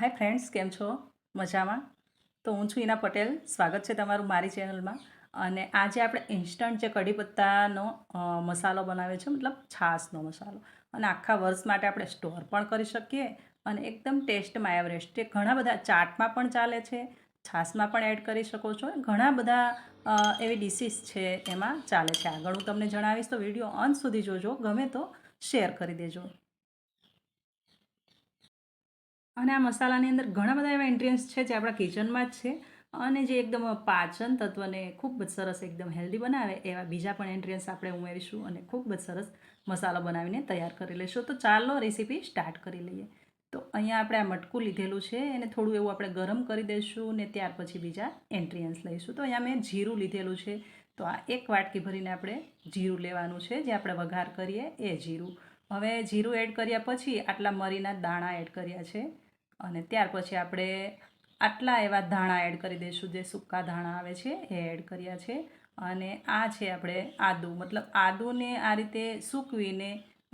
Hi friends કેમ છો? મજામાં? તો હું છું ઈના પટેલ. સ્વાગત છે તમારું મારી ચેનલમાં. અને આજે આપણે ઇન્સ્ટન્ટ જે કઢી પત્તાનો મસાલો બનાવ્યો છે, મતલબ છાશનો મસાલો. અને આખા વર્ષ માટે આપણે સ્ટોર પણ કરી શકીએ અને એકદમ ટેસ્ટમાં એવરેસ્ટ જે ઘણા બધા ચાટમાં પણ ચાલે છે, છાશમાં પણ એડ કરી શકો છો. ઘણા બધા એવી ડિશિસ છે એમાં ચાલે છે. આગળ હું તમને જણાવીશ તો વીડિયો અંત સુધી જોજો. ગમે તો શેર કરી દેજો. અને આ મસાલાની અંદર ઘણા બધા એવા ઇન્ગ્રીડિયન્ટ્સ છે જે આપણા કિચનમાં જ છે. અને જે એકદમ પાચન તત્વને ખૂબ જ સરસ એકદમ હેલ્ધી બનાવે એવા બીજા પણ ઇન્ગ્રીડિયન્ટ્સ આપણે ઉમેરીશું અને ખૂબ જ સરસ મસાલો બનાવીને તૈયાર કરી લઈશું. તો ચાલો રેસીપી સ્ટાર્ટ કરી લઈએ. તો અહીંયા આપણે આ મટકું લીધેલું છે. એને થોડું એવું આપણે ગરમ કરી દઈશું ને ત્યાર પછી બીજા એન્ટ્રીયન્સ લઈશું. તો અહીંયા મેં જીરું લીધેલું છે. તો આ એક વાટકી ભરીને આપણે જીરું લેવાનું છે. જે આપણે વઘાર કરીએ એ જીરું. હવે જીરું એડ કર્યા પછી આટલા મરીના દાણા એડ કર્યા છે. અને ત્યાર પછી આપણે આટલા એવા ધાણા એડ કરી દઈશું. જે સૂકા ધાણા આવે છે, એ એડ કર્યા છે. અને આ છે આપણે આદુ. મતલબ આદુને આ રીતે સૂકવીને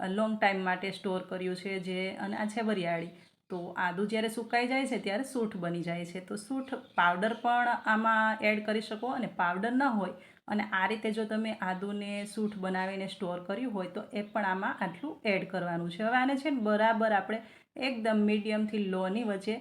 લોંગ ટાઈમ માટે સ્ટોર કર્યું છે જે, અને આ છે વરિયાળી. તો આદુ જ્યારે સુકાઈ જાય છે, ત્યારે સૂઠ બની જાય છે. તો સૂઠ પાવડર પણ આમાં એડ કરી શકો અને પાવડર ન હોય અને આ રીતે જો તમે આદુને સૂઠ બનાવીને સ્ટોર કર્યું હોય તો એ પણ આમાં આટલું એડ કરવાનું છે. હવે આને છે ને બરાબર આપણે એકદમ મીડિયમથી લોની વચ્ચે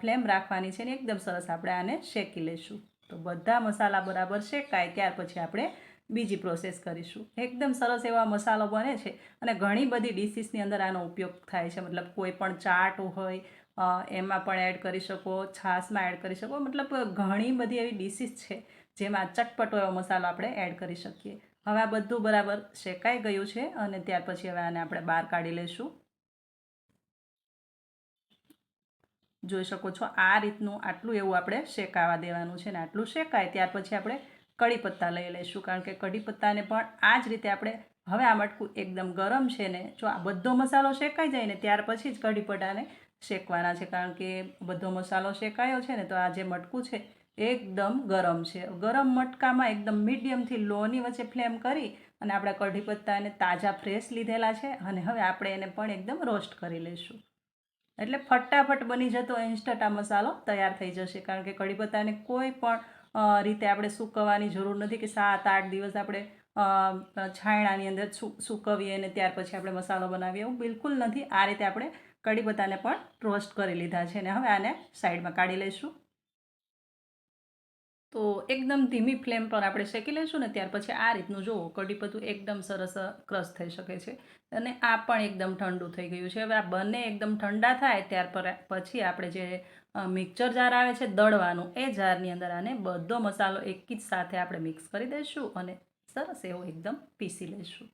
ફ્લેમ રાખવાની છે ને એકદમ સરસ આપણે આને શેકી લઈશું તો બધા મસાલા બરાબર શેકાય ત્યાર પછી આપણે બીજી પ્રોસેસ કરીશું. એકદમ સરસ એવા મસાલો બને છે અને ઘણી બધી ડિશિસની અંદર આનો ઉપયોગ થાય છે. મતલબ કોઈ પણ ચાટ હોય એમાં પણ એડ કરી શકો, છાશમાં એડ કરી શકો. મતલબ ઘણી બધી એવી ડિશિસ છે જેમાં ચટપટો એવો મસાલો આપણે એડ કરી શકીએ. હવે આ બધું બરાબર શેકાઈ ગયું છે અને ત્યાર પછી હવે આને આપણે બહાર કાઢી લઈશું. જોઈ શકો છો આ રીતનું આટલું એવું આપણે શેકાવા દેવાનું છે ને આટલું શેકાય ત્યાર પછી આપણે કઢી પત્તા લઈ લઈશું. કારણ કે કઢી પત્તાને પણ આ જ રીતે આપણે હવે આ મટકું એકદમ ગરમ છે ને જો આ બધો મસાલો શેકાઈ જાય ને ત્યાર પછી જ કઢી પત્તાને શેકવાના છે. કારણ કે બધો મસાલો શેકાયો છે ને તો આ જે મટકું છે એકદમ ગરમ છે. ગરમ મટકામાં એકદમ મીડિયમથી લોની વચ્ચે ફ્લેમ કરી અને આપણે કઢી પત્તાને તાજા ફ્રેશ લીધેલા છે અને હવે આપણે એને પણ એકદમ રોસ્ટ કરી લઈશું. એટલે ફટાફટ બની જતો ઇન્સ્ટન્ટ આ મસાલો તૈયાર થઈ જશે. કારણ કે કઢી પત્તાને કોઈ પણ રીતે આપણે સૂકવવાની જરૂર નથી કે સાત, આઠ દિવસ આપણે છાયણાની અંદર સૂકવીએ અને ત્યાર પછી આપણે મસાલો બનાવીએ એવું બિલકુલ નથી. આ રીતે આપણે કઢી પત્તાને પણ રોસ્ટ કરી લીધા છે અને હવે આને સાઈડમાં કાઢી લઈશું. તો એકદમ ધીમી ફ્લેમ પર આપણે શેકી લઈશું ને ત્યાર પછી આ રીતનું જુઓ કઢીપત્તું એકદમ સરસ ક્રશ થઈ શકે છે અને આ પણ એકદમ ઠંડુ થઈ ગયું છે. હવે આ બંને એકદમ ઠંડા થાય ત્યાર પર પછી આપણે જે મિક્સર જાર આવે છે દળવાનું, એ જારની અંદર આને બધો મસાલો એક જ સાથે આપણે મિક્સ કરી દઈશું અને સરસ એવો એકદમ પીસી લઈશું.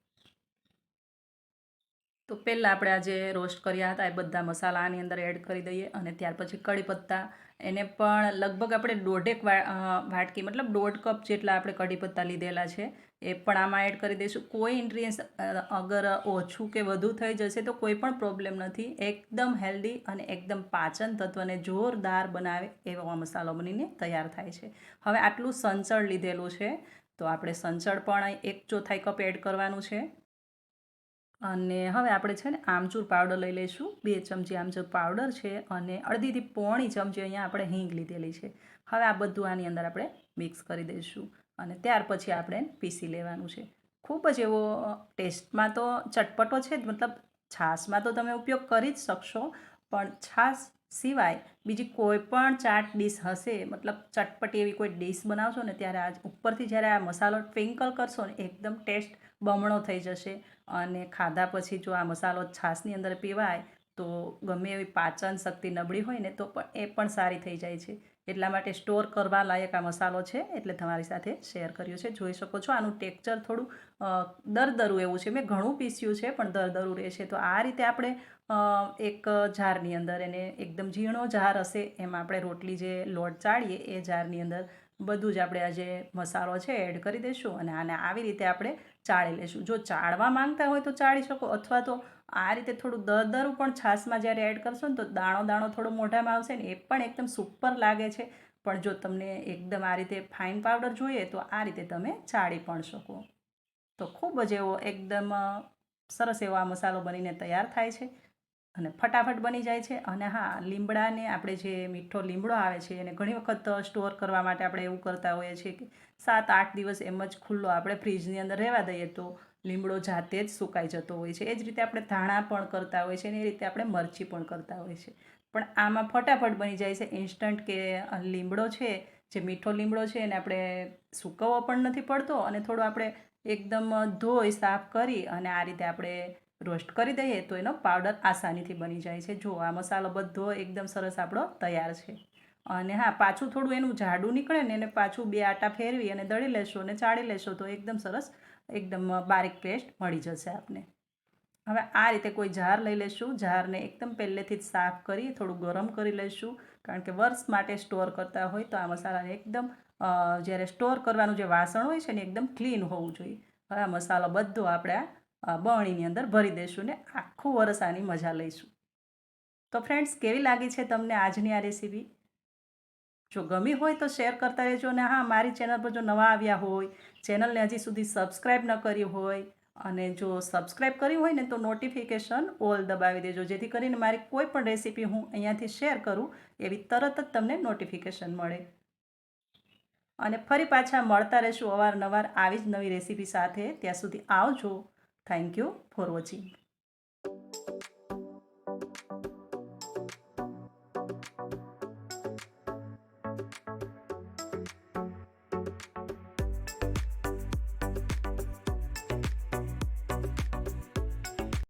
તો પહેલાં આપણે આ જે રોસ્ટ કર્યા હતા, એ બધા મસાલા આની અંદર એડ કરી દઈએ અને ત્યાર પછી કડી પત્તા. એને પણ લગભગ આપણે દોઢેક વાટકી, મતલબ દોઢ કપ જેટલા આપણે કઢી પત્તા લીધેલા છે, એ પણ આમાં એડ કરી દઈશું. કોઈ ઇન્ગ્રીડિયન્ટ્સ અગર ઓછું કે વધુ થઈ જશે તો કોઈ પણ પ્રોબ્લેમ નથી. એકદમ હેલ્ધી અને એકદમ પાચન તત્વને જોરદાર બનાવે એવો મસાલો બનીને તૈયાર થાય છે. હવે આટલું સંચળ લીધેલું છે, તો આપણે સંચળ પણ એક ચોથાઈ કપ એડ કરવાનું છે. અને હવે આપણે છે ને આમચૂર પાવડર લઈ લઈશું. બે ચમચી આમચૂર પાવડર છે અને અડધીથી પોણી ચમચી અહીંયા આપણે હિંગ લીધેલી છે. હવે આ બધું આની અંદર આપણે મિક્સ કરી દઈશું અને ત્યાર પછી આપણે પીસી લેવાનું છે. ખૂબ જ એવો ટેસ્ટમાં તો ચટપટો છે મતલબ છાશમાં તો તમે ઉપયોગ કરી જ શકશો, પણ છાશ સિવાય બીજી કોઈ પણ ચાટ ડીશ હશે, મતલબ ચટપટી એવી કોઈ ડીશ બનાવશો ને ત્યારે આ ઉપરથી જ્યારે આ મસાલો ટ્વિંકલ કરશો ને એકદમ ટેસ્ટ બમણો થઈ જશે અને ખાધા પછી જો આ મસાલો છાશની અંદર પીવાય તો ગમે એવી પાચન શક્તિ નબળી હોય ને તો પણ એ પણ સારી થઈ જાય છે. એટલા માટે સ્ટોર કરવા લાયક આ મસાલો છે, એટલે તમારી સાથે શેર કર્યો છે. જોઈ શકો છો આનું ટેક્ચર થોડું દરદરું એવું છે. મેં ઘણું પીસ્યું છે, પણ દરદરું રહે છે. તો આ રીતે આપણે એક જારની અંદર એને એકદમ ઝીણો જાર હશે, એમાં આપણે રોટલી જે લોટ ચાળીએ, એ જારની અંદર બધું જ આપણે આ જે મસાલો છે, એડ કરી દઈશું અને આને આવી રીતે આપણે ચાળી લઈશું જો ચાળવા માંગતા હોય તો ચાળી શકો, અથવા તો આ રીતે થોડું દરદરું પણ છાશમાં જ્યારે એડ કરશો ને તો દાણો દાણો થોડો મોઢામાં આવશે ને એ પણ એકદમ સુપર લાગે છે. પણ જો તમને એકદમ આ રીતે ફાઇન પાવડર જોઈએ તો આ રીતે તમે ચાળી પણ શકો. તો ખૂબ જ એવો એકદમ સરસ એવો આ મસાલો બનીને તૈયાર થાય છે. અને ફટાફટ બની જાય છે. અને હા, લીમડાને આપણે જે મીઠો લીમડો આવે છે એને ઘણી વખત સ્ટોર કરવા માટે આપણે એવું કરતા હોઈએ છીએ કે સાત આઠ દિવસ એમ જ ખુલ્લો આપણે ફ્રીજની અંદર રહેવા દઈએ તો લીમડો જાતે જ સુકાઈ જતો હોય છે. એ જ રીતે આપણે ધાણા પણ કરતા હોય છે અને એ રીતે આપણે મરચી પણ કરતા હોય છે. પણ આમાં ફટાફટ બની જાય છે ઇન્સ્ટન્ટ કે લીમડો છે, જે મીઠો લીમડો છે એને આપણે સૂકવવો પણ નથી પડતો અને થોડો આપણે એકદમ ધોઈ, સાફ કરી અને આ રીતે આપણે રોસ્ટ કરી દઈએ તો એનો પાવડર આસાનીથી બની જાય છે. જો આ મસાલો બધો એકદમ સરસ આપણો તૈયાર છે. અને હા, પાછું થોડું એનું જાડું નીકળે ને એને પાછું બે આટા ફેરવી અને દળી લેશો અને ચાળી લેશો તો એકદમ સરસ એકદમ બારીક પેસ્ટ મળી જશે આપને. હવે આ રીતે કોઈ જાર લઈ લેશું. જારને એકદમ પહેલેથી જ સાફ કરી, થોડું ગરમ કરી લઈશું કારણ કે વર્ષ માટે સ્ટોર કરતા હોય તો આ મસાલાને એકદમ જ્યારે સ્ટોર કરવાનું જે વાસણ હોય છે ને, એકદમ ક્લીન હોવું જોઈએ. હવે આ મસાલો બધો આપણે આ બરણીની અંદર ભરી દઈશું ને આખું વરસ આની મજા લઈશું. તો ફ્રેન્ડ્સ, કેવી લાગી છે તમને આજની આ રેસીપી? જો ગમી હોય તો શેર કરતા રહેજો અને હા, મારી ચેનલ પર જો નવા આવ્યા હોય, ચેનલને હજી સુધી સબસ્ક્રાઈબ ન કરી હોય અને જો સબસ્ક્રાઈબ કરી હોય ને તો નોટિફિકેશન ઓલ દબાવી દેજો. જેથી કરીને મારી કોઈ પણ રેસીપી હું અહીંયાથી શેર કરું એવી તરત જ તમને નોટિફિકેશન મળે. અને ફરી પાછા મળતા રહેશું અવારનવાર આવી જ નવી રેસીપી સાથે. ત્યાં સુધી આવજો. Thank you for watching